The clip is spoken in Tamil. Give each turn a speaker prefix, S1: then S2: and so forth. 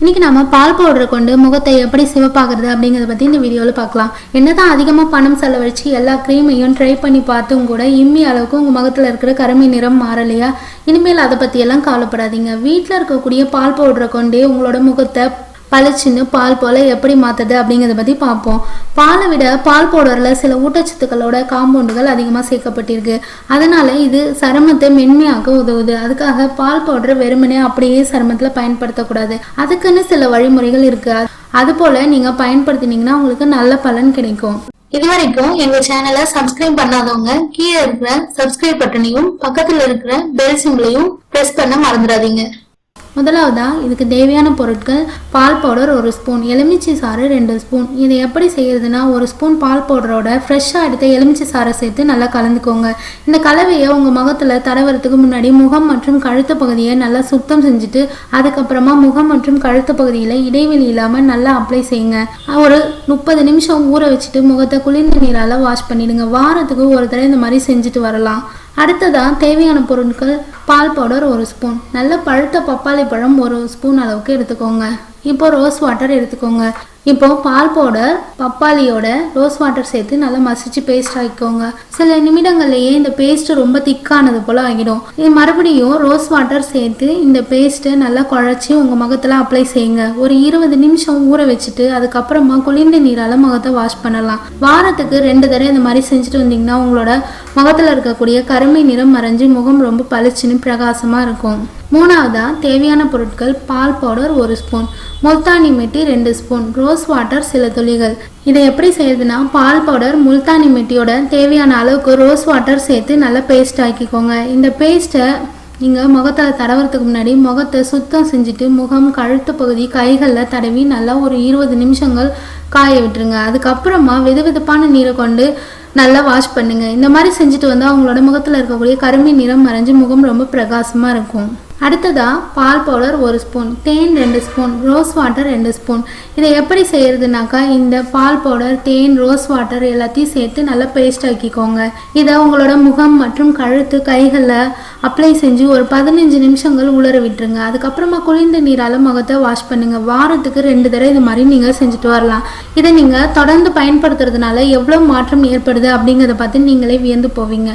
S1: இன்னைக்கு நம்ம பால் பவுடரை கொண்டு முகத்தை எப்படி சிவப்பாக்குறது அப்படிங்கிறத பற்றி இந்த வீடியோவில் பார்க்கலாம். என்னதான் அதிகமாக பணம் செலவழிச்சு எல்லா க்ரீமையும் ட்ரை பண்ணி பார்த்தும் கூட இம்மி அளவுக்கு உங்கள் முகத்தில் இருக்கிற கருமை நிறம் மாறலையா? இனிமேல் அதை பற்றியெல்லாம் கவலைப்படாதீங்க. வீட்டில் இருக்கக்கூடிய பால் பவுடரை கொண்டே உங்களோட முகத்தை பளிச்சுன்னு பால் போல எப்படி மாற்றுது அப்படிங்கிறத பற்றி பார்ப்போம். பாலை விட பால் பவுடரில் சில ஊட்டச்சத்துக்களோட காம்பவுண்டுகள் அதிகமாக சேர்க்கப்பட்டிருக்கு. அதனால இது சருமத்தை மென்மையாக்க உதவுது. அதுக்காக பால் பவுடர் வெறுமனே அப்படியே சருமத்தில் பயன்படுத்தக்கூடாது. அதுக்குன்னு சில வழிமுறைகள் இருக்கு. அது போல நீங்கள் பயன்படுத்தினீங்கன்னா உங்களுக்கு நல்ல பலன் கிடைக்கும். இது வரைக்கும் எங்க சேனலை சப்ஸ்கிரைப் பண்ணாதவங்க கீழே இருக்கிற சப்ஸ்கிரைப் பட்டனையும் பக்கத்துல இருக்கிற பெல் சிம்பிளையும் பிரஸ் பண்ண மறந்துடாதீங்க. முதலாவதா இதுக்கு தேவையான பொருட்கள் பால் பவுடர் ஒரு ஸ்பூன் எலுமிச்சை சாறு ரெண்டு ஸ்பூன். இதை எப்படி செய்யறதுன்னா ஒரு ஸ்பூன் பால் பவுடரோட ஃப்ரெஷ்ஷாக எடுத்த எலுமிச்சை சாறை சேர்த்து நல்லா கலந்துக்கோங்க. இந்த கலவையை உங்கள் முகத்தில் தடவறதுக்கு முன்னாடி முகம் மற்றும் கழுத்து பகுதியை நல்லா சுத்தம் செஞ்சுட்டு அதுக்கப்புறமா முகம் மற்றும் கழுத்து பகுதியில் இடைவெளி இல்லாமல் நல்லா அப்ளை செய்யுங்க. ஒரு முப்பது நிமிஷம் ஊற வச்சுட்டு முகத்தை குளிர்ந்த நீரால் வாஷ் பண்ணிடுங்க. வாரத்துக்கு ஒரு தடவை இந்த மாதிரி செஞ்சுட்டு வரலாம். அடுத்ததாக தேவையான பொருட்கள் பால் பவுடர் ஒரு ஸ்பூன் நல்ல பழுத்த பப்பாளி பழம் ஒரு ஸ்பூன் அளவுக்கு எடுத்துக்கோங்க. இப்போ ரோஸ் வாட்டர் எடுத்துக்கோங்க. இப்போ பால் பவுடர் பப்பாளியோட ரோஸ் வாட்டர் சேர்த்து நல்லா மசிச்சு பேஸ்ட் ஆக்கிக்கோங்க. சில நிமிடங்கள்லயே இந்த பேஸ்ட் ரொம்ப திக்கானது போல ஆகிடும். இது மறுபடியும் ரோஸ் வாட்டர் சேர்த்து இந்த பேஸ்ட்டை நல்லா குழச்சி உங்க முகத்துல அப்ளை செய்யுங்க. ஒரு இருபது நிமிஷம் ஊற வச்சுட்டு அதுக்கப்புறமா குளிர்ந்த நீரால முகத்தை வாஷ் பண்ணலாம். வாரத்துக்கு ரெண்டு தடவை இந்த மாதிரி செஞ்சுட்டு வந்தீங்கன்னா உங்களோட முகத்தில் இருக்கக்கூடிய கருமை நிறம் மறைஞ்சு முகம் ரொம்ப பளிச்சுன்னு பிரகாசமாக இருக்கும். மூணாவதா தேவையான பொருட்கள் பால் பவுடர் ஒரு ஸ்பூன் முல்தானி மெட்டி ரெண்டு ஸ்பூன் ரோஸ் வாட்டர் சில துளிகள். இதை எப்படி செய்யுதுன்னா பால் பவுடர் முல்தானி மெட்டியோட தேவையான அளவுக்கு ரோஸ் வாட்டர் சேர்த்து நல்லா பேஸ்ட் ஆக்கிக்கோங்க. இந்த பேஸ்ட்டை நீங்கள் முகத்தில் தடவறதுக்கு முன்னாடி முகத்தை சுத்தம் செஞ்சுட்டு முகம் கழுத்து பகுதி கைகளில் தடவி நல்லா ஒரு இருபது நிமிஷங்கள் காய விட்டுருங்க. அதுக்கப்புறமா வெது வெதுப்பான நீரை கொண்டு நல்லா வாஷ் பண்ணுங்க. இந்த மாதிரி செஞ்சுட்டு வந்தால் அவங்களோட முகத்தில் இருக்கக்கூடிய கருமை நிறம் மறைஞ்சு முகம் ரொம்ப பிரகாசமாக இருக்கும். அடுத்ததா பால் பவுடர் ஒரு ஸ்பூன் தேன் ரெண்டு ஸ்பூன் ரோஸ் வாட்டர் ரெண்டு ஸ்பூன். இதை எப்படி செய்யறதுனாக்கா இந்த பால் பவுடர் தேன் ரோஸ் வாட்டர் எல்லாத்தையும் சேர்த்து நல்லா பேஸ்ட் ஆக்கிக்கோங்க. இதை உங்களோட முகம் மற்றும் கழுத்து கைகளில் அப்ளை செஞ்சு ஒரு பதினஞ்சு நிமிஷங்கள் உலர விட்டுருங்க. அதுக்கப்புறமா குளிர்ந்த நீரால் முகத்தை வாஷ் பண்ணுங்க. வாரத்துக்கு ரெண்டு தடவை இது மாதிரி நீங்கள் செஞ்சுட்டு வரலாம். இதை நீங்கள் தொடர்ந்து பயன்படுத்துறதுனால எவ்வளோ மாற்றம் ஏற்படுது அப்படிங்கிறத பார்த்து நீங்களே வியந்து போவீங்க.